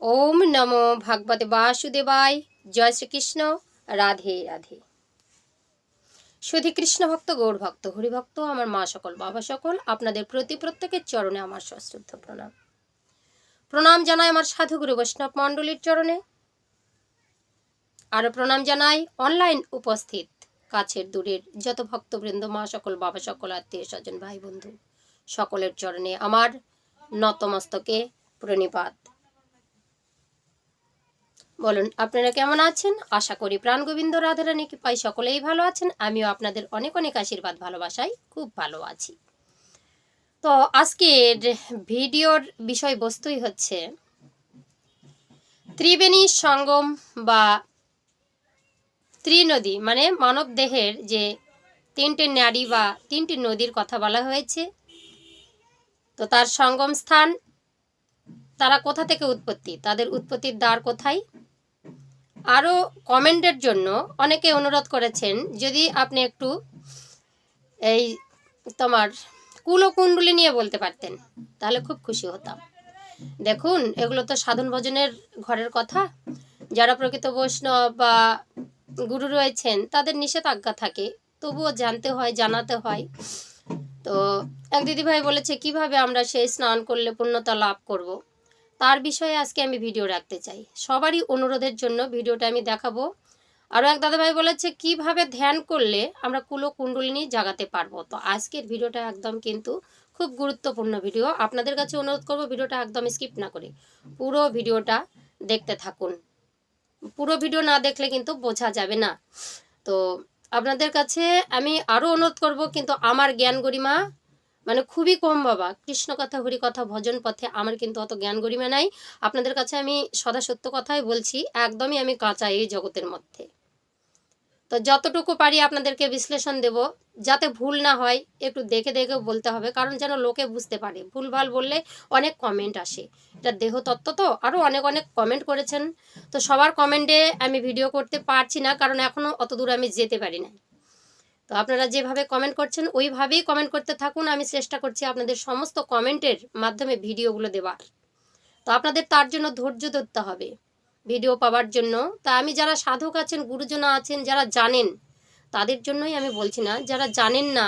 ওম নমো ভাগবতে বাসুদেবায়। জয় শ্রীকৃষ্ণ। রাধে রাধে। সুধী কৃষ্ণ ভক্ত, গৌর ভক্ত, হরিভক্ত, আমার মা সকল, বাবা সকল, আপনাদের প্রতি প্রত্যেকের চরণে আমার সশ্রদ্ধ প্রণাম। প্রণাম জানাই আমার সাধুগুরু বৈষ্ণব মণ্ডলীর চরণে। আরও প্রণাম জানাই অনলাইন উপস্থিত কাছের দূরের যত ভক্তবৃন্দ, মা সকল, বাবা সকল, আত্মীয় স্বজন, ভাই বন্ধু, সকলের চরণে আমার নতমস্তকে প্রণিপাত। বলুন, আপনারা কেমন আছেন? আশা করি প্রাণ গোবিন্দ, রাধারানী কৃপায় সকলেই ভালো আছেন। আমিও আপনাদের অনেক অনেক আশীর্বাদ ভালোবাসাই খুব ভালো আছি। তো আজকের ভিডিওর বিষয়বস্তুই হচ্ছে ত্রিবেণী সঙ্গম বা ত্রিনদী মানে মানব দেহের যে তিনটে নারী বা তিনটি নদীর কথা বলা হয়েছে। তো তার সঙ্গম স্থান, তারা কোথা থেকে উৎপত্তি? তাদের উৎপত্তির দ্বার কোথায়? আরও কমেন্টের জন্য অনেকে অনুরোধ করেছেন, যদি আপনি একটু এই তোমার কুলকুণ্ডলী নিয়ে বলতে পারতেন, তাহলে খুব খুশি হতাম। দেখুন, এগুলো তো সাধন ভজনের ঘরের কথা। যারা প্রকৃত বৈষ্ণব বা গুরু রয়েছেন, তাদের নিষেধাজ্ঞা থাকে, তবুও জানতে হয়, জানাতে হয়। তো এক দিদিভাই বলেছে, কীভাবে আমরা সেই স্নান করলে পূর্ণতা লাভ করব। তার বিষয়ে আজকে আমি ভিডিও রাখতে চাই। সবারই অনুরোধের জন্য ভিডিওটা আমি দেখাবো। আরও এক দাদাভাই বলেছে, কীভাবে ধ্যান করলে আমরা কুলো কুণ্ডলিনী জাগাতে পারব? তো আজকের ভিডিওটা একদম কিন্তু খুব গুরুত্বপূর্ণ ভিডিও আপনাদের কাছে অনুরোধ করব ভিডিওটা একদম স্কিপ না করে পুরো ভিডিওটা দেখতে থাকুন। পুরো ভিডিও না দেখলে কিন্তু বোঝা যাবে না। তো আপনাদের কাছে আমি আরও অনুরোধ করব, কিন্তু আমার জ্ঞান গরিমা মানে খুবই কম বাবা। কৃষ্ণ কথা, হরি কথা, ভজন পথে আমার কিন্তু অত জ্ঞান গরিমা নাই। আপনাদের কাছে আমি সদা সত্য কথাই বলছি, একদমই আমি কাঁচা এই জগতের মধ্যে। তো যতটুকু পারি আপনাদেরকে বিশ্লেষণ দেব, যাতে ভুল না হয়, একটু দেখে দেখে বলতে হবে, কারণ যেন লোকে বুঝতে পারে। ভুলভাল বললে অনেক কমেন্ট আসে। এটা দেহতত্ত্ব তো আরও অনেক অনেক কমেন্ট করেছেন। তো সবার কমেন্টে আমি ভিডিও করতে পারছি না, কারণ এখনও অত দূর আমি যেতে পারি না তো আপনারা যেভাবে কমেন্ট করছেন, ওইভাবেই কমেন্ট করতে থাকুন। আমি চেষ্টা করছি আপনাদের সমস্ত কমেন্টের মাধ্যমে ভিডিওগুলো দেওয়ার। তো আপনাদের তার জন্য ধৈর্য ধরতে হবে ভিডিও পাওয়ার জন্য। তা আমি যারা সাধক আছেন, গুরুজনা আছেন, যারা জানেন, তাদের জন্যই আমি বলছি না, যারা জানেন না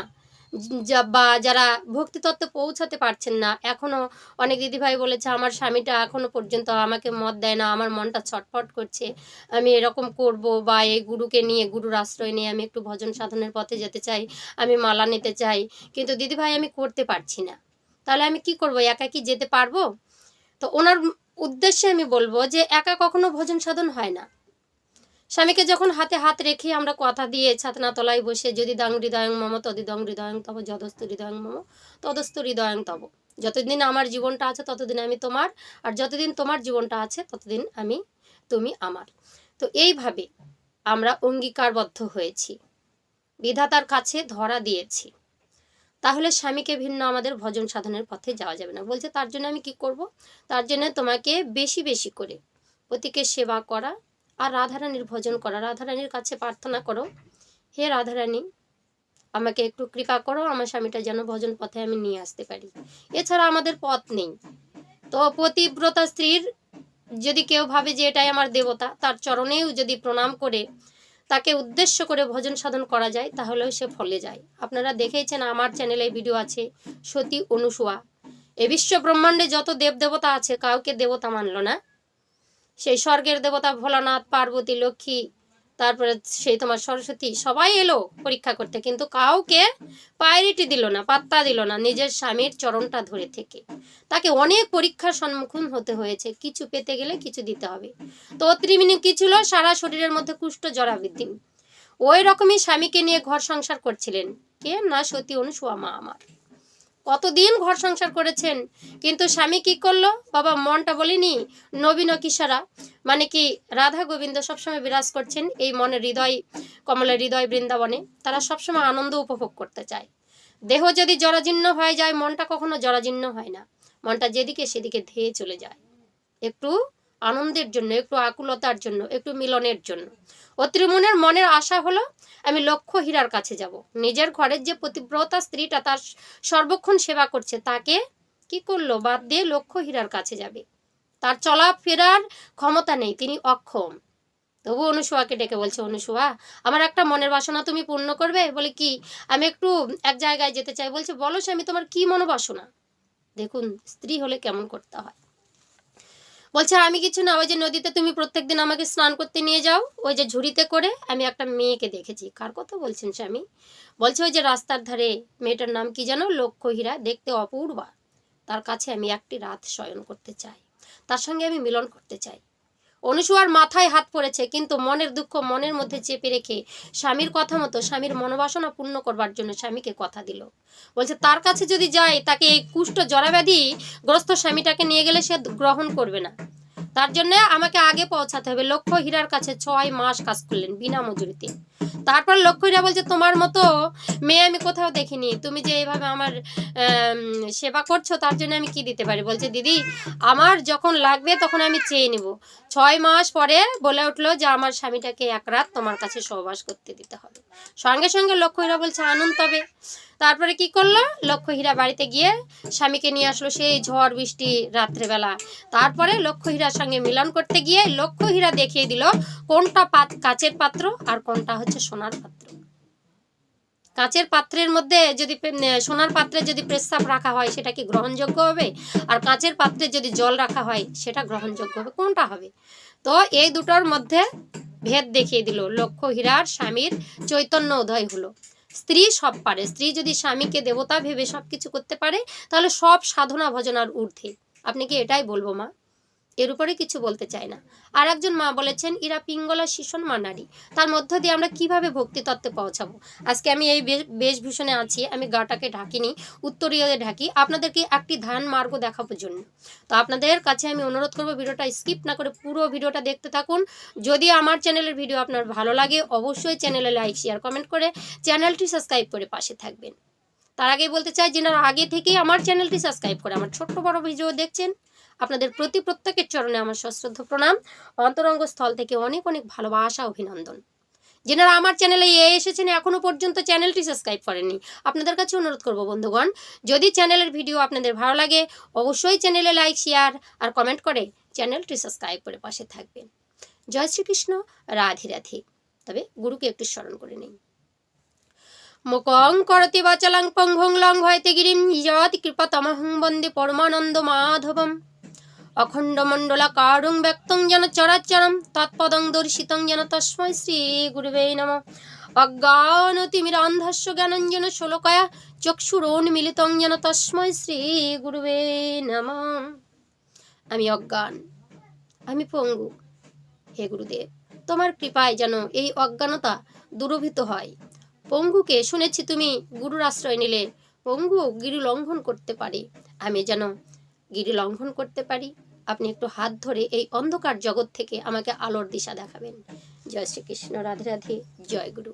বা যারা ভক্তিতত্ত্বে পৌঁছাতে পারছেন না এখনও অনেক দিদিভাই বলেছে, আমার স্বামীটা এখনও পর্যন্ত আমাকে মত দেয় না, আমার মনটা ছটফট করছে, আমি এরকম করব বা এই গুরুকে নিয়ে, গুরুর আশ্রয় নিয়ে আমি একটু ভজন সাধনের পথে যেতে চাই, আমি মালা নিতে চাই। কিন্তু দিদিভাই, আমি করতে পারছি না। তাহলে আমি কি করব? একা কি যেতে পারব? তো ওনার উদ্দেশ্যে আমি বলব যে, একা কখনো ভজন সাধন হয় না। স্বামীকে যখন হাতে হাত রেখে আমরা কথা দিয়ে ছাতনা তলায় বসে যদি দাং হৃদয়ং মম তদিদং হৃদয়ং তব, যদস্ত হৃদয়ং মম, তদস্ত হৃদয়ং তব। যতদিন আমার জীবনটা আছে, ততদিন আমি তোমার, আর যতদিন তোমার জীবনটা আছে, ততদিন আমি তুমি আমার। তো এইভাবে আমরা অঙ্গীকারবদ্ধ হয়েছি। বিধাতার কাছে ধরা দিয়েছি। তাহলে স্বামীকে ভিন্ন আমাদের ভজন সাধনের পথে যাওয়া যাবে না। বলছে, তার জন্য আমি কি করব? তার জন্য তোমাকে বেশি বেশি করে পতিকে সেবা করা আর রাধারানীর ভজন করা। রাধারানীর কাছে প্রার্থনা করো, হে রাধারানী, আমাকে একটু কৃপা করো, আমার স্বামীটা যেন ভজন পথে আমি নিয়ে আসতে পারি। এছাড়া আমাদের পথ নেই। তো পতিব্রতা স্ত্রীর যদি কেউ ভাবে যে এটাই আমার দেবতা, তার চরণেও যদি প্রণাম করে তাকে উদ্দেশ্য করে ভজন সাধন করা যায়, তাহলেও সে ফলে যায়। আপনারা দেখেইছেন আমার চ্যানেলে ভিডিও আছে সতী অনুসুয়া। এ বিশ্ব ব্রহ্মাণ্ডে যত দেব দেবতা আছে, কাউকে দেবতা মানলো না। সেই স্বর্গের দেবতা ভোলানাথ, পার্বতী, লক্ষ্মী, তারপরে সেই তোমার সরস্বতী সবাই এলো পরীক্ষা করতে, কিন্তু কাউকে প্রায়োরিটি দিল না, পাত্তা দিল না নিজের স্বামীর চরণটা ধরে থেকে। তাকে অনেক পরীক্ষার সম্মুখীন হতে হয়েছে, কিছু পেতে গেলে কিছু দিতে হবে। তো ত্রিমিনি কি ছিল? সারা শরীরের মধ্যে কুষ্ঠ জরাবৃদ্ধি ওই রকমই স্বামীকে নিয়ে ঘর সংসার করছিলেন। কে? না সতী অনুসুয়া মা আমার। কতদিন ঘর সংসার করেছেন? কিন্তু স্বামী কি করল? বাবা, মনটা বলিনি। নবীন কিশোরা মানে কি রাধা গোবিন্দ সবসময় বিরাজ করছেন এই মনের হৃদয়, কমলের হৃদয় বৃন্দাবনে। তারা সবসময় আনন্দ উপভোগ করতে চায়। দেহ যদি জরাজীর্ণ হয়ে যায়, মনটা কখনো জরাজীর্ণ হয় না। মনটা যেদিকে সেদিকে ধেয়ে চলে যায়। একটু আনন্দের জন্য, একটু আকুলতার জন্য, একটু মিলনের জন্য। অত্রিমনের মনের আশা হলো, আমি লক্ষ্য হীরার কাছে যাব। নিজের ঘরের যে প্রতিব্রতা স্ত্রীটা তার সর্বক্ষণ সেবা করছে, তাকে কি করল? বাদ দিয়ে লক্ষ্য হীরার কাছে যাবে। তার চলাফেরার ক্ষমতা নেই, তিনি অক্ষম। তবু অনুসুয়াকে ডেকে বলছে, অনুসুয়া, আমার একটা মনের বাসনা তুমি পূর্ণ করবে? বলে, কি? আমি একটু এক জায়গায় যেতে চাই। বলছে, বলো সে আমি তোমার কি মনোবাসনা? দেখুন, স্ত্রী হলে কেমন করতে হয়। বলছে আমি কিছু না, ওই যে নদীতে তুমি প্রত্যেক দিন আমাকে স্নান করতে নিয়ে যাও, ওই যে ঝুড়িতে করে আমি একটা মেয়েকে দেখেছি। কার কথা বলছেন স্বামী? বলছে, ওই যে রাস্তার ধারে, মেয়েটার নাম কি জানো লক্ষ্য হীরা দেখতে অপূর্বা। তার কাছে আমি একটি রাত শয়ন করতে চাই। তার সঙ্গে আমি মিলন করতে চাই। অনুসুয়ার মাথায় হাত পড়েছে, কিন্তু মনের দুঃখ মনের মধ্যে চেপে রেখে স্বামীর কথা মতো স্বামীর মনোবাসনা পূর্ণ করবার জন্য স্বামীকে কথা দিল। বলছে, তার কাছে যদি যায় তাকে এই কুষ্ঠ জরাব্যাধি গ্রস্ত স্বামীটাকে নিয়ে গেলে সে গ্রহণ করবে না। তার জন্য আমাকে আগে পৌঁছাতে হবে। লক্ষ্য হীরার কাছে ছয় মাস কাজ করলেন বিনা মজুরিতে। তারপর লক্ষ্য হীরা বলছে, তোমার মতো মেয়ে আমি কোথাও দেখিনি। তুমি যে এইভাবে আমার সেবা করছ, তার জন্য আমি কি দিতে পারি? বলছে, দিদি, আমার যখন লাগবে তখন আমি চেয়ে নিব। ছয় মাস পরে বলে উঠল যে, আমার স্বামীটাকে এক রাত তোমার কাছে সহবাস করতে দিতে হবে। সঙ্গে সঙ্গে লক্ষ্য হীরা বলছে আনন্দ তবে। তারপরে কি করল? লক্ষ্য হীরা বাড়িতে গিয়ে স্বামীকে নিয়ে আসলো সেই ঝড়, বৃষ্টি রাত্রেবেলা। তারপরে লক্ষ্য হীরার সঙ্গে মিলন করতে গিয়ে লক্ষ্য হীরা দেখিয়ে দিল, কোনটা পাত, কাচের পাত্র আর কোনটা হচ্ছে সোনার পাত্র। কাচের পাত্রের মধ্যে যদি সোনার পাত্রে যদি প্রস্তাব রাখা হয়, সেটা কি গ্রহণযোগ্য হবে? আর কাঁচের পাত্রে যদি জল রাখা হয়, সেটা গ্রহণযোগ্য হবে? কোনটা হবে? তো এই দুটোর মধ্যে ভেদ দেখিয়ে দিল। লক্ষ্য হীরার স্বামীর চৈতন্য উদয় হলো। স্ত্রী সব পারে। স্ত্রী যদি স্বামীকে দেবতা ভেবে সব কিছু করতে পারে, তাহলে সব সাধনা ভজনার ঊর্ধ্বে। আপনি কি এটাই বলব, মা? এর উপরে কিছু বলতে চাই না। আর একজন মা বলেছেন, ইরা পিঙ্গলা শিশন মা নারী। তার মধ্য দিয়ে আমরা কীভাবে ভক্তি তত্ত্বে পৌঁছাবো? আজকে আমি এই বেশভূষণে আছি, আমি গাটাকে ঢাকিনি উত্তরীয় ঢাকি। আপনাদেরকে একটি ধ্যান মার্গ দেখানোর জন্য। তো আপনাদের কাছে আমি অনুরোধ করব, ভিডিওটা স্কিপ না করে পুরো ভিডিওটা দেখতে থাকুন। যদি আমার চ্যানেলের ভিডিও আপনার ভালো লাগে, অবশ্যই চ্যানেলে লাইক, শেয়ার, কমেন্ট করে চ্যানেলটি সাবস্ক্রাইব করে পাশে থাকবেন। তার আগে বলতে চাই যেনারা আগে থেকেই আমার চ্যানেলটি সাবস্ক্রাইব করে আমার ছোট্ট বড় ভিডিও দেখছেন আপনাদের প্রতি প্রত্যেকের চরণে আমার সশ্রদ্ধ প্রণাম। অন্তরঙ্গ স্থল থেকে অনেক অনেক ভালোবাসা, অভিনন্দন। যেনারা আমার চ্যানেলে এ এসেছেন, এখনও পর্যন্ত চ্যানেলটি সাবস্ক্রাইব করেননি, আপনাদের কাছে অনুরোধ করব বন্ধুগণ, যদি চ্যানেলের ভিডিও আপনাদের ভালো লাগে, অবশ্যই চ্যানেলে লাইক, শেয়ার আর কমেন্ট করে চ্যানেলটি সাবস্ক্রাইব করে পাশে থাকবেন। জয় শ্রীকৃষ্ণ, রাধে রাধে। তবে গুরুকে একটু স্মরণ করে নেই। মুকং করতি বাচলাং পঙ্ঘং লং হয়তে গিরিম ইয়তি কৃপতমহং বন্দে পরমানন্দ মাধবম। অখণ্ড মণ্ডলাকারুং ব্যক্তং যেন চরাচরম, তৎপদং দর্শিতং যেন তস্মৈ শ্রী গুরুবে নম। অজ্ঞানতিমিরান্ধস্য জ্ঞানঞ্জন শোলকয়া চক্ষুরোন্মিলিতং যেন তস্মৈ শ্রী গুরুবে নম। আমি অজ্ঞান, আমি পঙ্গু, হে গুরুদেব, তোমার কৃপায় যেন এই অজ্ঞানতা দূরভূত হয়। পঙ্গুকে শুনেছি তুমি গুরুর আশ্রয় নিলে পঙ্গু গিরি লঙ্ঘন করতে পারে। আমি যেন গিরি লঙ্ঘন করতে পারি। আপনি একটু হাত ধরে এই অন্ধকার জগৎ থেকে আমাকে আলোর দিশা দেখাবেন। জয় শ্রীকৃষ্ণ, রাধে রাধে, জয় গুরু।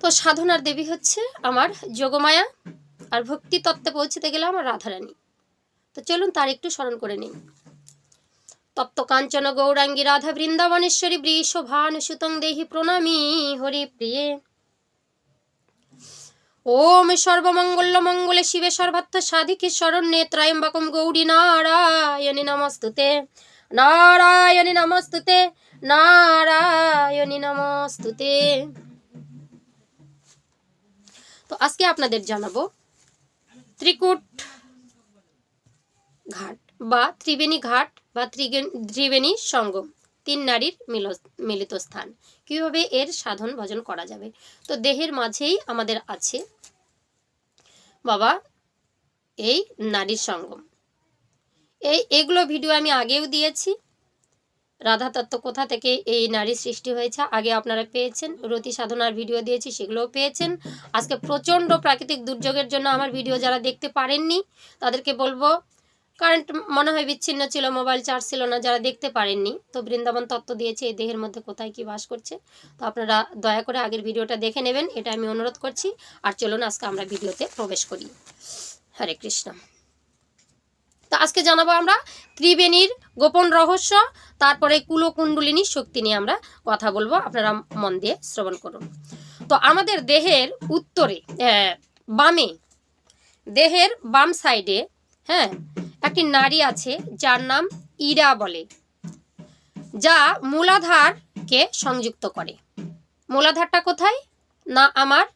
তো সাধনার দেবী হচ্ছে আমার যোগমায়া, আর ভক্তি তত্ত্বে পৌঁছতে গেলে আমার রাধারানী। তো চলুন তার একটু স্মরণ করে নিই। তপ্ত কাঞ্চন গৌরাঙ্গী রাধা বৃন্দাবনেশ্বরী বৃষ ভানুসুতং দেহি প্রণামী হরি প্রিয়ে ওম সর্বমঙ্গল মঙ্গলে শিবে সর্বার্থ সাধিকে শরণ্যে ত্রয়ম্বকম গৌরী নারায়ণী নমস্তুতে। নারায়ণী নমস্তুতে নারায়ণী নমস্তুতে। তো আজকে আপনাদের জানাব ত্রিকুট ঘাট বা ত্রিবেণী ঘাট বা ত্রিবেণী সঙ্গম, তিন নারীর মিল- মিলিত স্থান। কীভাবে এর সাধন ভজন করা যাবে? তো দেহের মাঝেই আমাদের আছে বাবা, এই নারীর সঙ্গম। এই, এগুলো ভিডিও আমি আগেও দিয়েছি। রাধা তত্ত্ব কোথা থেকে এই নারীর সৃষ্টি হয়েছে, আগে আপনারা পেয়েছেন। রতি সাধনার ভিডিও দিয়েছি, সেগুলোও পেয়েছেন। আজকে প্রচণ্ড প্রাকৃতিক দুর্যোগের জন্য আমার ভিডিও যারা দেখতে পারেননি, তাদেরকে বলব কারেন্ট মনে হয় বিচ্ছিন্ন ছিল, মোবাইল চার্জ ছিল না, যারা দেখতে পারেননি। তো বৃন্দাবন তত্ত্ব দিয়েছে, এই দেহের মধ্যে কোথায় কি বাস করছে। তো আপনারা দয়া করে আগের ভিডিওটা দেখে নেবেন, এটা আমি অনুরোধ করছি। আর চলুন, আজকে আমরা ভিডিওতে প্রবেশ করি। হরে কৃষ্ণ। তো আজকে জানাব আমরা ত্রিবেণীর গোপন রহস্য, তারপরে কুলকুণ্ডলিনীর শক্তি নিয়ে আমরা কথা বলব। আপনারা মন দিয়ে শ্রবণ করুন। তো আমাদের দেহের উত্তরে বামে, দেহের বাম সাইডে হ্যাঁ একটি নারী আছে, যার নাম ইরা বলে, যা মূলাধারকে সংযুক্ত করে। মূলাধারটা কোথায়? না আমার,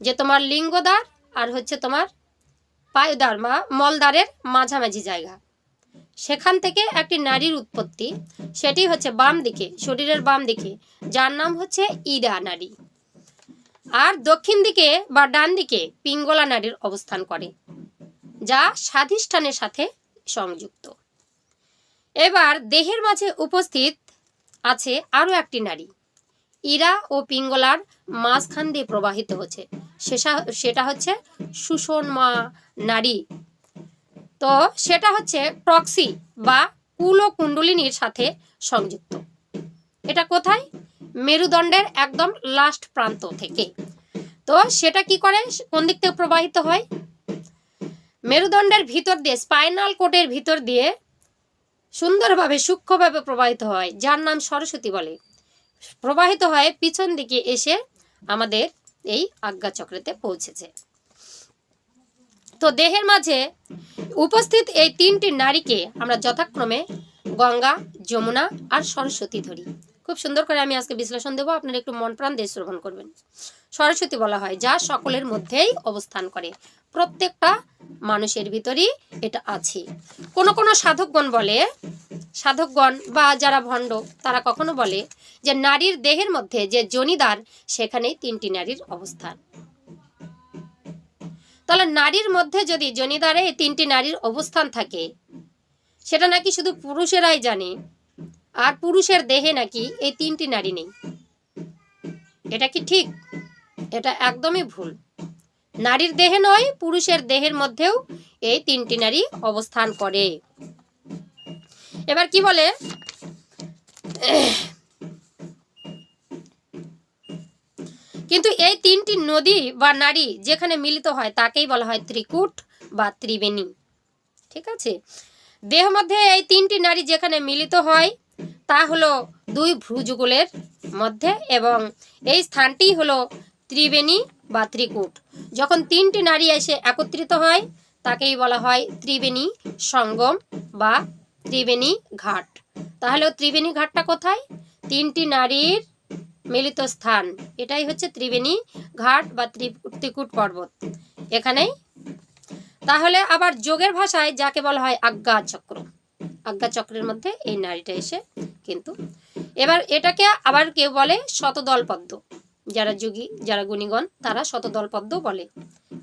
যে তোমার লিঙ্গদ্বার আর হচ্ছে তোমার পায়ুদ্বার বা মলদ্বারের মাঝামাঝি জায়গা। সেখান থেকে একটি নারীর উৎপত্তি, সেটি হচ্ছে বাম দিকে, শরীরের বাম দিকে, যার নাম হচ্ছে ইরা নারী। আর দক্ষিণ দিকে বা ডান দিকে পিঙ্গলা নারীর অবস্থান করে। যা স্বাধিষ্ঠানের সাথে সংযুক্ত। এবার দেহের মাঝে উপস্থিত আছে আরও একটি নারী। ইরা ও পিঙ্গলার মাঝখান দিয়ে প্রবাহিত হচ্ছে। সেটা হচ্ছে সুষমা নারী। তো সেটা হচ্ছে টক্সি বা কুল ও কুণ্ডলিনীর সাথে সংযুক্ত। এটা কোথায়? মেরুদণ্ডের একদম লাস্ট প্রান্ত থেকে। তো সেটা কি করে? কোন দিক থেকে প্রবাহিত হয়? মেরুদণ্ডের ভিতর দিয়ে, স্পাইনাল কোটের ভিতর দিয়ে সুন্দরভাবে, সূক্ষ্মভাবে প্রবাহিত হয়, যার নাম সরস্বতী বলে। প্রবাহিত হয় পিছন দিকে এসে আমাদের এই আজ্ঞা চক্রেতে পৌঁছেছে। তো দেহের মাঝে উপস্থিত এই তিনটি নারীকে আমরা যথাক্রমে গঙ্গা, যমুনা আর সরস্বতী ধরি। খুব সুন্দর করে আমি আজকে বিশ্লেষণ দেবো, আপনারা একটু মন প্রাণ দিয়ে শ্রবণ করবেন। সরস্বতী বলা হয়, যা সকলের মধ্যেই অবস্থান করে। প্রত্যেকটা মানুষের ভিতরই এটা আছে। কোন কোন সাধকগণ বলে, সাধকগণ বা যারা ভণ্ড, তারা কখনো বলে যে নারীর দেহের মধ্যে যে জনিদার, সেখানেই তিনটি নারীর অবস্থান। তাহলে নারীর মধ্যে যদি জনিদারে এই তিনটি নারীর অবস্থান থাকে, সেটা নাকি শুধু পুরুষেরাই জানে? আর পুরুষের দেহে নাকি এই তিনটি নারী নেই? এটা কি ঠিক? এটা একদমই ভুল। নারীর দেহে নয়, পুরুষের দেহের মধ্যেও এই তিনটি নারী অবস্থান করে। এবার কি বলে? কিন্তু এই তিনটি নদী বা নারী যেখানে মিলিত হয়, তাকেই বলা হয় ত্রিকুট বা ত্রিবেণী। ঠিক আছে? দেহ মধ্যে এই তিনটি নারী যেখানে মিলিত হয়, তা হলো দুই ভ্রুযুগলের মধ্যে এবং এই স্থানটি হলো ত্রিবেণী বা ত্রিকুট। যখন তিনটি নারী এসে একত্রিত হয়, তাকেই বলা হয় ত্রিবেণী সঙ্গম বা ত্রিবেণী ঘাট। তাহলে ত্রিবেণী ঘাটটা কোথায়? তিনটি নারীর মিলিত স্থান। এটাই হচ্ছে ত্রিবেণী ঘাট বা ত্রি- ত্রিকুট পর্বত। এখানেই। তাহলে আবার যোগের ভাষায় যাকে বলা হয় আজ্ঞা চক্র। আজ্ঞা চক্রের মধ্যে এই নারীটা এসে কিন্তু এবার এটাকে আবার কেউ বলে শতদল পদ্ম। যারা যোগী, যারা গুণীগণ, তারা শতদল পদ্ম বলে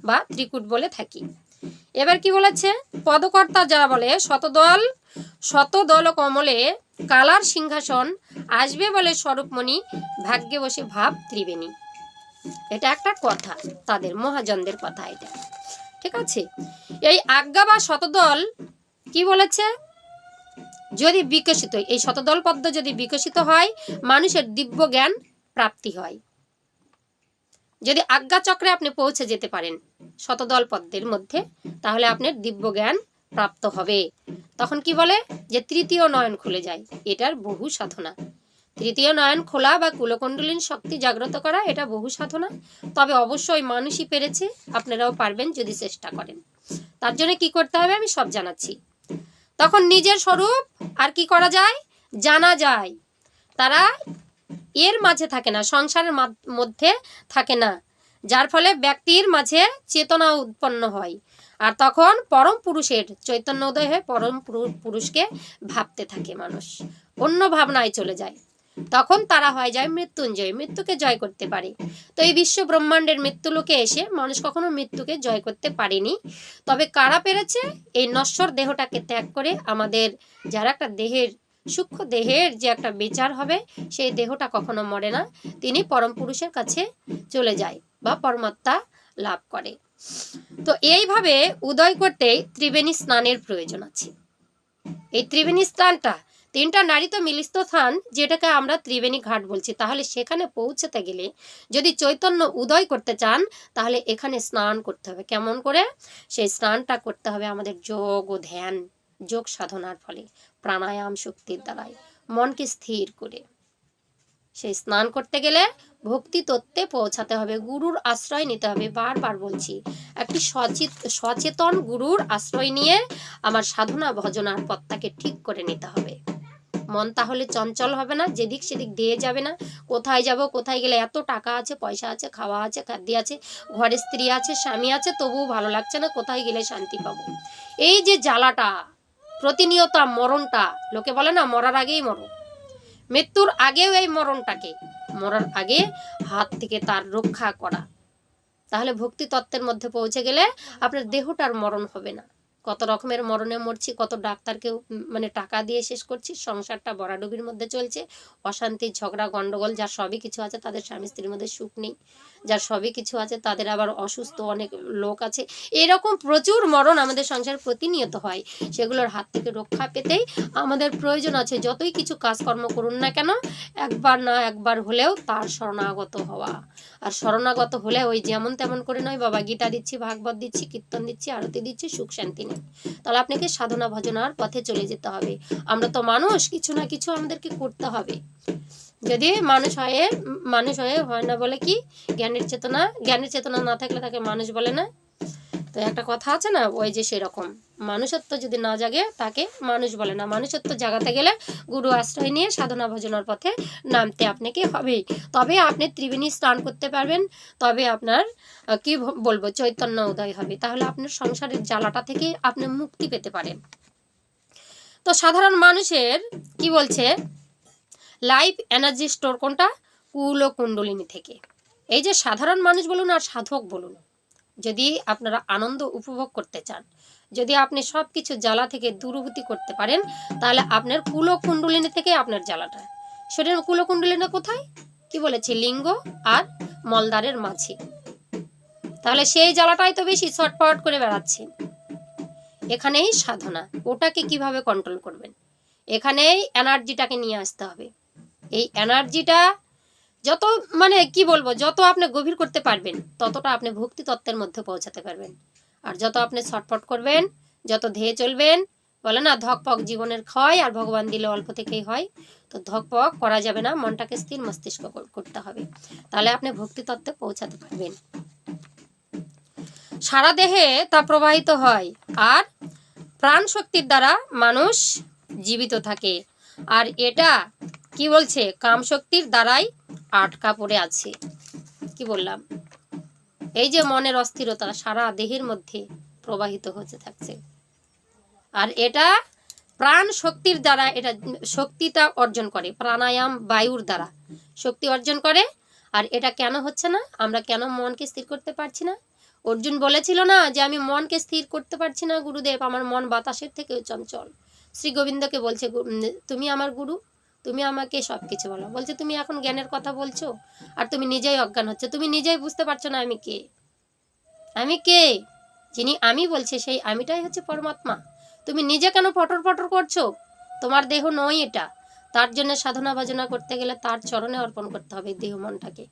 বা ত্রিকুট বলে থাকি। এবার কি বলেছে? পদকর্তা যারা বলে, শতদল শতদল কমলে কালার সিংহাসন, আসবে বলে স্বরূপমণি, ভাগ্যে বসে ভাব ত্রিবেণী। এটা একটা কথা, তাদের মহাজনদের কথা এটা। ঠিক আছে? এই আজ্ঞা বা শতদল কি বলেছে? যদি বিকশিত, এই শতদল পদ্ম যদি বিকশিত হয়, মানুষের দিব্য জ্ঞান প্রাপ্তি হয়। যদি আজ্ঞা চক্রে আপনি পৌঁছে যেতে পারেন শতদল পদ্মের মধ্যে, তাহলে আপনার দিব্য জ্ঞান প্রাপ্ত হবে। তখন কি বলে? যে তৃতীয় নয়ন খুলে যায়, এটার বহু সাধনা। তৃতীয় নয়ন খোলা বা কুলকুণ্ডলিন শক্তি জাগ্রত করা, এটা বহু সাধনা। তবে অবশ্যই মানুষই পেরেছে, আপনারাও পারবেন যদি চেষ্টা করেন। তার জন্য কি করতে হবে আমি সব জানাচ্ছি। তখন নিজের স্বরূপ আর কি করা যায়? জানা যায়। তারা এর মাঝে থাকে না, সংসারের মাধ- মধ্যে থাকে না। যার ফলে ব্যক্তির মাঝে চেতনা উৎপন্ন হয়। আর তখন পরম পুরুষের চৈতন্য উদয় হয়ে পরম পুরু- পুরুষকে ভাবতে থাকে মানুষ। অন্য ভাবনায় চলে যায়। তখন তারা হয় যায় মৃত্যুঞ্জয়, মৃত্যুকে জয় করতে পারে। তো এই বিশ্ব ব্রহ্মাণ্ডের মৃত্যু লোকে এসে মানুষ কখনো মৃত্যুকে জয় করতে পারেনি। তবে কারা পেরেছে? এই নশ্বর দেহটাকে ত্যাগ করে আমাদের যারা একটা দেহের সূক্ষ্ম দেহের যে একটা বিচার হবে, সেই দেহটা কখনো মরে না। তিনি পরম পুরুষের কাছে চলে যায় বা পরমাত্মা লাভ করে। তো এইভাবে উদয় করতে ত্রিবেণী স্নানের প্রয়োজন আছে। এই ত্রিবেণী স্নানটা, তিনটা নারী তো মিলিত স্থান যেটাকে আমরা ত্রিবেণী ঘাট বলছি। তাহলে সেখানে পৌঁছতে গেলে যদি চৈতন্য উদয় করতে চান, তাহলে এখানে স্নান করতে হবে। কেমন করে? সেই স্নানটা করতে হবে আমাদের যোগ ও ধ্যান। যোগ সাধনার ফলে প্রাণায়াম শক্তির দ্বারাই মনকে স্থির করে। সেই স্নান করতে গেলে ভক্তি তত্ত্বে পৌঁছাতে হবে, গুরুর আশ্রয় নিতে হবে। বারবার বলছি, একটি সচেত, সচেতন গুরুর আশ্রয় নিয়ে আমার সাধনা ভজনার পথটাকে ঠিক করে নিতে হবে। মন তাহলে চঞ্চল হবে না, যেদিক সেদিক দিয়ে যাবে না। কোথায় যাব, কোথায় গেলে এত টাকা আছে, পয়সা আছে, খাওয়া আছে, খাদ্য আছে, ঘরে স্ত্রী আছে, স্বামী আছে, তবুও ভালো লাগছে না, কোথায় গেলে শান্তি পাবো। এই যে জ্বালাটা প্রতিনিয়ত মরণটা, লোকে বলে না মরার আগেই মরণ মৃত্যুর আগেও এই মরণটাকে, মরার আগে হাত থেকে তার রক্ষা করা। তাহলে ভক্তি তত্ত্বের মধ্যে পৌঁছে গেলে আপনার দেহটার মরণ হবে না। কত রকমের মরণে মরছি, কত ডাক্তারকে মানে টাকা দিয়ে শেষ করছি, সংসারটা বরাডুবির মধ্যে চলছে, অশান্তি, ঝগড়া, গন্ডগোল, যার সবই কিছু আছে তাদের স্বামী স্ত্রীর মধ্যে সুখ নেই, যার সবই কিছু আছে তাদের আবার অসুস্থ অনেক লোক আছে, এরকম প্রচুর মরণ আমাদের সংসার প্রতিনিয়ত হয়, সেগুলোর হাত থেকে রক্ষা পেতেই আমাদের প্রয়োজন আছে, যতই কিছু কাজকর্ম করুন না কেন, একবার না একবার হলেও তার শরণাগত হওয়া, আর শরণাগত হলে ওই যেমন তেমন করে নয়, বাবা গীতা দিচ্ছি, ভাগবত দিচ্ছি, কীর্তন দিচ্ছি, আরতি দিচ্ছি, সুখ শান্তি নেই। তাহলে আপনাকে সাধনা ভজনার পথে চলে যেতে হবে। আমরা তো মানুষ, কিছু না কিছু আমাদেরকে করতে হবে। যদি মানুষ হয়ে মানুষ হয়ে হয় না বলে কি? জ্ঞানের চেতনা জ্ঞানের চেতনা না থাকলে তাকে মানুষ বলে না? তো একটা কথা আছে না, ওই যে সেরকম। মানুষত্ব যদি না জাগে, তাকে মানুষ বলে না। মানুষত্ব জাগাতে গেলে গুরু আশ্রয় নিয়ে সাধনা ভজনার পথে নামতে আপনাকে হবেই। তবে আপনি ত্রিবেণী স্নান করতে পারবেন, তবে আপনার কি বলব, চৈতন্য উদয় হবে। তাহলে আপনার সংসারের জ্বালাটা থেকে আপনি মুক্তি পেতে পারেন। তো সাধারণ মানুষের কি বলছে? লাইফ এনার্জি স্টোর কোনটা? কুল ও কুণ্ডলিনী থেকে। এই যে সাধারণ মানুষ বলুন আর সাধক বলুন। যদি আপনারা আনন্দ উপভোগ করতে চান, যদি আপনি সব কিছু জ্বালা থেকে দূরভূতি করতে পারেন, তাহলে আপনার কুলো কুণ্ডলিনী থেকে আপনার জ্বালাটা। শরীরের কুলো কুণ্ডলিনী কোথায়? কি বলেছে? লিঙ্গ আর মলদারের মাঝে। তাহলে সেই জ্বালাটাই তো বেশি ছটপট করে বেড়াচ্ছে। এখানেই সাধনা। ওটাকে কীভাবে কন্ট্রোল করবেন? এখানেই এনার্জিটাকে নিয়ে আসতে হবে। এই এনার্জিটা যত মানে কি বলব, যত আপনি গভীর করতে পারবেন, ততটা আপনি ভক্তি তত্ত্বের মধ্যে পৌঁছাতে পারবেন। আর যত আপনি ছটপট করবেন, যত ধেয়ে চলবেন, বলে না, ধকপক জীবনের ক্ষয় আর ভগবান দিলে অল্প থেকেই হয়, তো ধকপক করা যাবে না, মনটাকে স্থির মস্তিষ্ক করতে হবে। তাহলে আপনি ভক্তি তত্ত্বে পৌঁছাতে পারবেন। সারা দেহে তা প্রবাহিত হয়, আর প্রাণ শক্তির দ্বারা মানুষ জীবিত থাকে। আর এটা কি বলছে? কাম শক্তির দ্বারাই আটকা পড়ে আছে। কি বললাম? এই যে মনের অস্থিরতা সারা দেহের মধ্যে প্রবাহিত হতে থাকছে। আর এটা প্রাণ শক্তির দ্বারা এটা শক্তিটা অর্জন করে, প্রাণায়াম বায়ুর দ্বারা শক্তি অর্জন করে। আর এটা কেন হচ্ছে না? আমরা কেন মনকে স্থির করতে পারছি না? অর্জুন বলেছিল না যে আমি মনকে স্থির করতে পারছি না, গুরুদেব। আমার মন বাতাসের থেকেও চঞ্চল। শ্রী গোবিন্দকে বলছে তুমি আমার গুরু তুমি আমাকে সব কিছু বলো। বলছে, তুমি এখন জ্ঞানের কথা বলছো আর তুমি নিজেই অজ্ঞান হচ্ছে। তুমি নিজেই বুঝতে পারছ না আমি কে। আমি কে? যিনি আমি বলছে, সেই আমিটাই হচ্ছে পরমাত্মা। তুমি নিজে কেন পটর পটর করছ? তোমার দেহ নয় এটা। তার জন্য সাধনা ভজনা করতে গেলে তার চরণে অর্পণ করতে হবে দেহ মনটাকে।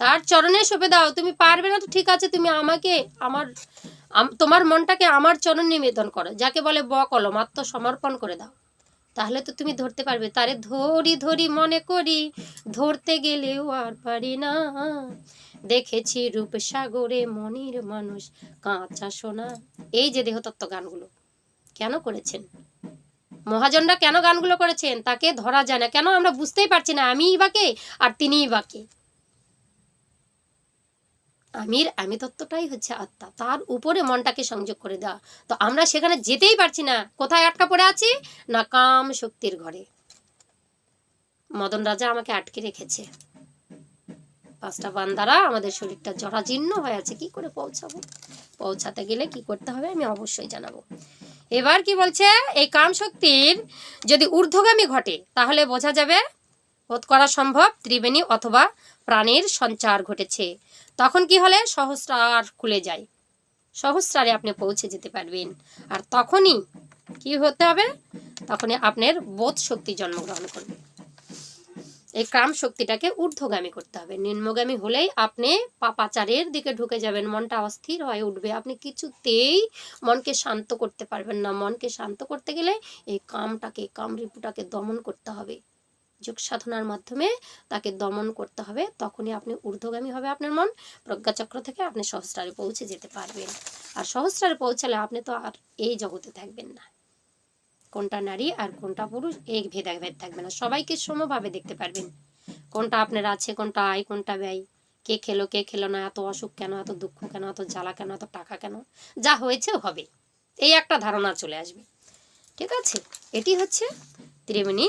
তার চরণে সঁপে দাও। তুমি পারবে না তো ঠিক আছে, তুমি আমাকে, আমার তোমার মনটাকে আমার চরণ নিবেদন করো। যাকে বলে ব কলম আত্মসমর্পণ করে দাও। তাহলে তো তুমি ধরতে পারবে। তারে ধরি ধরি মনে করি, ধরতে গেলেও আর পারি না। দেখেছি রূপসাগরে মনির মানুষ কাঁচা সোনা। এই যে দেহতত্ত্ব গানগুলো, কেন করেছেন? মহাজনরা কেন গানগুলো করেছেন? তাকে ধরা যায় না। কেন? আমরা বুঝতেই পারছি না। আমিই বাকে আর তিনিই বাকে আমির, আমি তত্ত্বটাই হচ্ছে আত্মা। তার উপরে মনটাকে সংযোগ করে দেওয়া। তো আমরা সেখানে যেতেই পারছি না। কোথায় আটকা পড়ে আছি? না কাম শক্তির ঘরে। মদন রাজা আমাকে আটকে রেখেছে। পাঁচটা বান্দারা আমাদের শরীরটা জরাজীর্ণ হয়ে আছে। কি করে পৌঁছাবো? পৌঁছাতে গেলে কি করতে হবে আমি অবশ্যই জানাব। এবার কি বলছে? এই কাম শক্তির যদি ঊর্ধ্বগামী ঘটে, তাহলে বোঝা যাবে বোধ করা সম্ভব ত্রিবেণী অথবা প্রাণীর সঞ্চার ঘটেছে। তখন কি হলে সহস্রার খুলে যায়। সহস্রারে আপনি পৌঁছে যেতে পারবেন। আর তখনই কি হতে হবে? তখনই আপনার বোধ শক্তি জন্মগ্রহণ করবে। এই কাম শক্তিটাকে ঊর্ধ্বগামী করতে হবে। নিম্নগামী হলেই আপনি পাপাচারের দিকে ঢুকে যাবেন। মনটা অস্থির হয়ে উঠবে। আপনি কিছুতেই মনকে শান্ত করতে পারবেন না। মনকে শান্ত করতে গেলে এই কামটাকে কাম রিপুটাকে দমন করতে হবে। যোগ সাধনার মাধ্যমে তাকে দমন করতে হবে, তখনই আপনি ঊর্ধ্বগামী হবে আপনার মন, প্রজ্ঞাচক্র থেকে আপনি সহস্রারে পৌঁছে যেতে পারবেন। আর সহস্রারে পৌঁছালে আপনি তো আর এই জগতে থাকবেন না। কোনটা নারী আর কোনটা পুরুষ, এই ভেদাভেদ থাকবে না। সবাইকে সমভাবে দেখতে পারবেন, কোনটা আপনার আছে, কোনটা আয়, কোনটা ব্যয়। কে খেলো কে খেলো না, এত অসুখ কেন, এত দুঃখ কেন, এত জ্বালা কেন, এত টাকা কেন? যা হয়েছে হবে। এই একটা ধারণা চলে আসবে। ঠিক আছে? এটি হচ্ছে ত্রিবেণী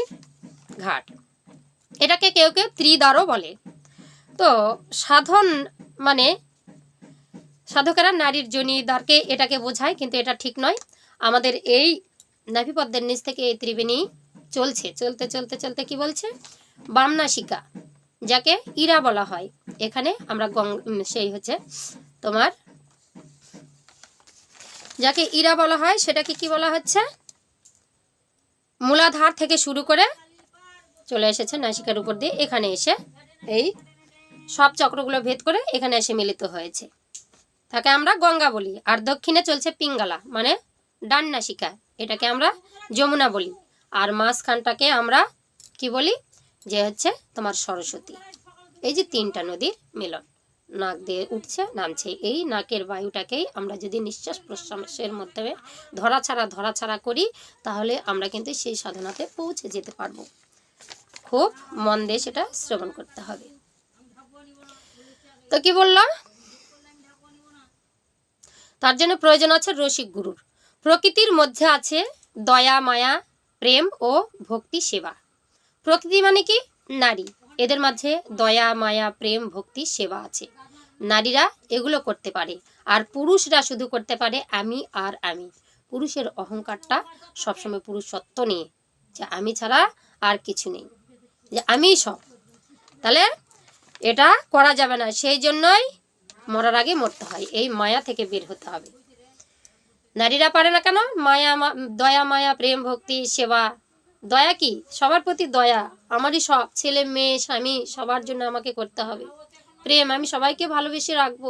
ঘাট। এটাকে কেউ কেউ ত্রিদ্বারও বলে। তো সাধন মানে সাধকেরা নারীর জনিদ্বারকে এটাকে বোঝায়, কিন্তু এটা ঠিক নয়। আমাদের এই নাভিপদ্মের নিচ থেকে এই ত্রিবেণী চলছে, চলতে চলতে চলতে কি বলছে? বামনাশিকা যাকে ইরা বলা হয়। এখানে আমরা গং সেই হচ্ছে তোমার, যাকে ইরা বলা হয়, সেটাকে কি বলা হচ্ছে? মূলাধার থেকে শুরু করে চলে এসেছে নাসিকার উপর দিয়ে। এখানে এসে এই সব চক্রগুলো ভেদ করে এখানে এসে মিলিত হয়েছে। তাকে আমরা গঙ্গা বলি। আর দক্ষিণে চলছে পিঙ্গালা মানে ডান নাসিকা। এটাকে আমরা যমুনা বলি। আর মাঝখানটাকে আমরা কি বলি? যে হচ্ছে তোমার সরস্বতী। এই যে তিনটা নদীর মিলন। নাক দিয়ে উঠছে, নামছে। এই নাকের বায়ুটাকেই আমরা যদি নিঃশ্বাস প্রশ্বাসের মাধ্যমে ধরা ছাড়া ধরা ছাড়া করি, তাহলে আমরা কিন্তু সেই সাধনাতে পৌঁছে যেতে পারব। খুব মন দিয়ে সেটা শ্রবণ করতে হবে। তো কি বললাম তার জন্য প্রয়োজন আছে রসিক গুরুর। প্রকৃতির মধ্যে আছে দয়া, মায়া, প্রেম ও ভক্তি সেবা। প্রকৃতি মানে কি? নারী। এদের মাঝে দয়া, মায়া, প্রেম, ভক্তি, সেবা আছে। নারীরা এগুলো করতে পারে আর পুরুষরা শুধু করতে পারে আমি আর আমি। পুরুষের অহংকারটা সবসময় পুরুষত্ব নিয়ে। যে আমি ছাড়া আর কিছু নেই। যে আমিই সব। তাহলে এটা করা যাবে না, সেই জন্যই মরার আগে মরতে হয়, এই মায়া থেকে বের হতে হবে। নারীরা পারে না কেন? মায়া দয়া, মায়া, প্রেম, ভক্তি, সেবা। দয়া কি? সবার প্রতি দয়া। আমারই সব, ছেলে, মেয়ে, স্বামী, সবার জন্য আমাকে করতে হবে। প্রেম, আমি সবাইকে ভালোবেসে রাখব।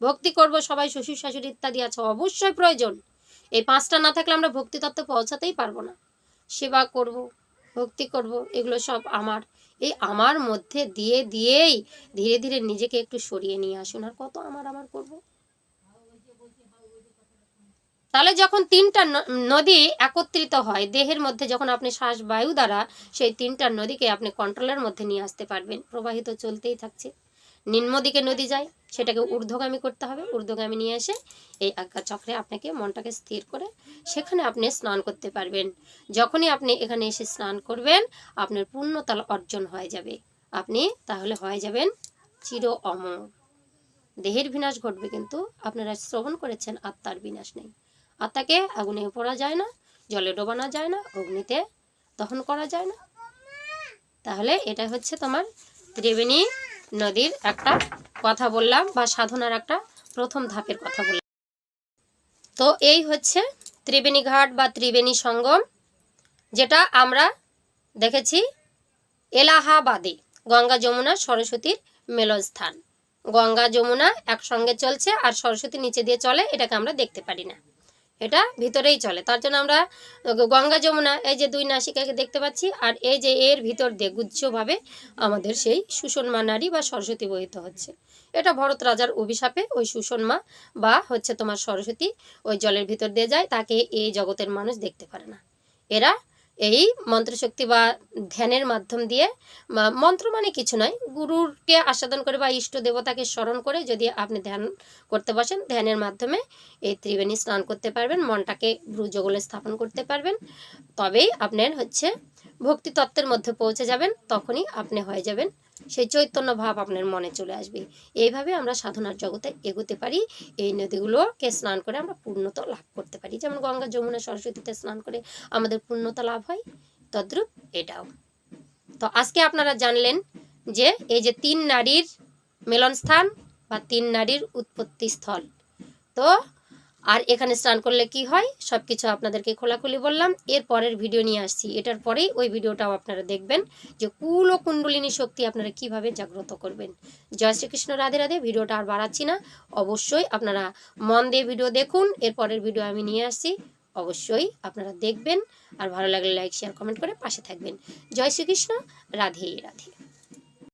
ভক্তি করব সবাই, শ্বশুর, শাশুড়ি ইত্যাদি আছে, অবশ্যই প্রয়োজন। এই পাঁচটা না থাকলে আমরা ভক্তি তত্ত্বে পৌঁছাতেই পারব না। সেবা করব। ভক্তি করব, এগুলো সব আমার। এই আমার মধ্যে দিয়ে, দিয়েই ধীরে ধীরে নিজেকে একটু সরিয়ে নিয়ে আসুন। আর কত আমার আমার করব? তাহলে যখন তিনটা নদী একত্রিত হয়, দেহের মধ্যে যখন আপনি শ্বাস বায়ু দ্বারা সেই তিনটা নদীকে আপনি কন্ট্রোলের মধ্যে নিয়ে আসতে পারবেন। প্রবাহিত চলতেই থাকছে। নিম্ন দিকে নদী যায়, সেটাকে ঊর্ধ্বগামী করতে হবে। ঊর্ধ্বগামী নিয়ে এসে এই আজ্ঞা চক্রে আপনাকে মনটাকে স্থির করে সেখানে আপনি স্নান করতে পারবেন। যখনই আপনি এখানে এসে স্নান করবেন, আপনার পূর্ণতা অর্জন হয়ে যাবে। আপনি তাহলে হয়ে যাবেন চির অমর। দেহের বিনাশ ঘটবে কিন্তু, আপনারা শ্রবণ করেছেন, আত্মার বিনাশ নেই। আত্মাকে আগুনে পড়া যায় না, জলে ডোবানো যায় না, অগ্নিতে দহন করা যায় না। তাহলে এটা হচ্ছে তোমার ত্রিবেণী নদীর একটা কথা বললাম বা সাধনার একটা প্রথম ধাপের কথা বললাম। তো এই হচ্ছে ত্রিবেণী ঘাট বা ত্রিবেণী সঙ্গম, যেটা আমরা দেখেছি এলাহাবাদে, গঙ্গা যমুনা সরস্বতীর মেলস্থান গঙ্গা যমুনা একসঙ্গে চলছে আর সরস্বতী নিচে দিয়ে চলে, এটাকে আমরা দেখতে পারি না। এটা ভিতরেই চলে। তার জন্য আমরা গঙ্গা যমুনা, এই যে দুই নাসিকাকে দেখতে পাচ্ছি, আর এই যে এর ভিতর দিয়ে গুজ্জভাবে আমাদের সেই সুষণমা নারী বা সরস্বতী বহিত হচ্ছে। এটা ভরত রাজার অভিশাপে ওই সুষণমা বা হচ্ছে তোমার সরস্বতী ওই জলের ভিতর দিয়ে যায়, তাকে এই জগতের মানুষ দেখতে পারে না। এরা এই মন্ত্রশক্তি বা ধ্যানের মাধ্যম দিয়ে মন্ত্র মানে কিছু নয়। গুরুরকে আস্বাদন করে বা ইষ্ট দেবতাকে স্মরণ করে যদি আপনি ধ্যান করতে বসেন, ধ্যানের মাধ্যমে এই ত্রিবেণী স্নান করতে পারবেন, মনটাকে ব্রুজগোলে স্থাপন করতে পারবেন। তবেই আপনার হচ্ছে ভক্তি তত্ত্বের মধ্যে পৌঁছে যাবেন, তখনই আপনি হয়ে যাবেন। সেই চৈতন্য ভাব আপনার মনে চলে আসবে। এইভাবে আমরা সাধনার জগতে এগোতে পারি। এই নদীগুলোকে স্নান করে আমরা পূর্ণতা লাভ করতে পারি। যেমন গঙ্গা, যমুনা, সরস্বতীতে স্নান করে আমাদের পূর্ণতা লাভ হয়। তদ্রূপ এটাও। তো আজকে আপনারা জানলেন যে এই যে তিন নারীর মিলনস্থান বা তিন নারীর উৎপত্তি স্থল, তো আর এখানে স্নান করলে কি হয়? সব কিছু আপনাদেরকে খোলাখুলি বললাম। এর পরের ভিডিও নিয়ে আসছি। এটার পরেই ওই ভিডিওটাও আপনারা দেখবেন যে কুল ও কুণ্ডলিনী শক্তি আপনারা কীভাবে জাগ্রত করবেন। জয় শ্রীকৃষ্ণ, রাধে রাধে। ভিডিওটা আর বাড়াচ্ছি না। অবশ্যই আপনারা মন দিয়ে ভিডিও দেখুন। এর পরের ভিডিও আমি নিয়ে আসছি। অবশ্যই আপনারা দেখবেন। আর ভালো লাগলে লাইক শেয়ার কমেন্ট করে পাশে থাকবেন। জয় শ্রীকৃষ্ণ, রাধে রাধে।